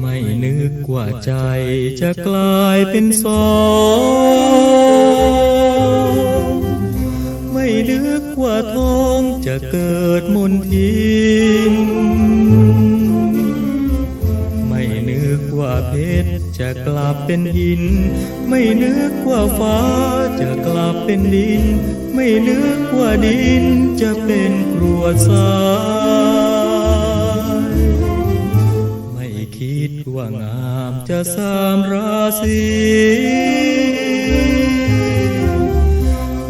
ไม่นึกว่าใจจะกลายเป็นสองไม่นึกว่าทองจะเกิดมนทิน ว่าเพชรจะกลับเป็นหิน ไม่นึกว่าฟ้าจะกลับเป็นดิน ไม่นึกว่าดินจะเป็นกรวดทรายไม่คิดว่างามจะสามราศี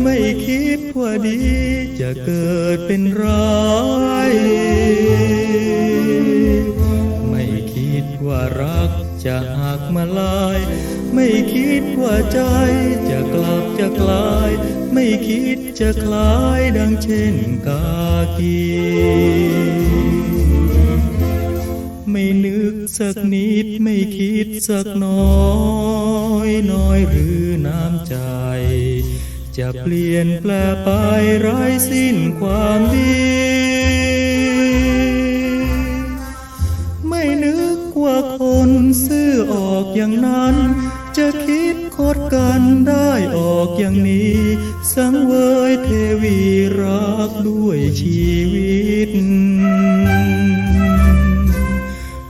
ไม่คิดว่าดีจะเกิดเป็นร้าย ว่ารักจะหักมาลาย ไม่คิดว่าใจจะกลับจะกลาย ไม่คิดจะคลายดังเช่นกากีไม่นึกสักนิดไม่คิดสักน้อยน้อยหรือน้ำใจ จะเปลี่ยนแปลไปไร้สิ้นความดี ไม่นึก ว่าคนซื่อออกอย่างนั้น จะคิดคดกันได้ออกอย่างนี้ สังเวยเทวีรักด้วยชีวิต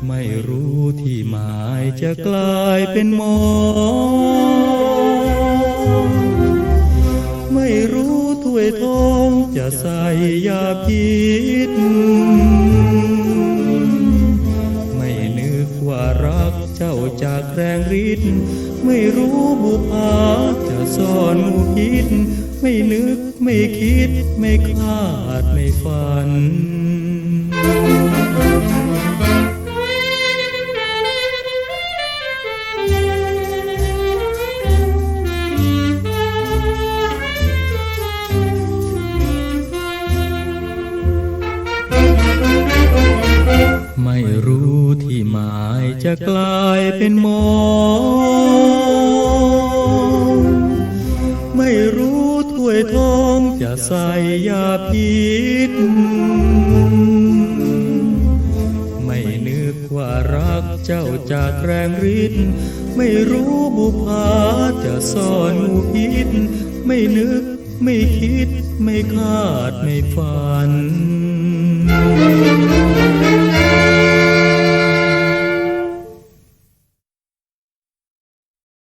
ไม่รู้ที่หมายจะกลายเป็นหมอ ไม่รู้ถ้วยทองจะใส่ยาพิษ จาจากแรงฤทธิ์ไม่รู้บุพาจะซ่อนงูพิษไม่นึกไม่คิดไม่คาดไม่ฝัน ไม่รู้ที่หมายจะกลายเป็นหมอไม่รู้ถ้วยทองจะใส่ยาพิษ ไม่นึกว่ารักเจ้าจากแรงฤทธิ์ไม่รู้บุพาจะซ่อนงูพิษไม่นึกไม่คิดไม่คาดไม่ฝัน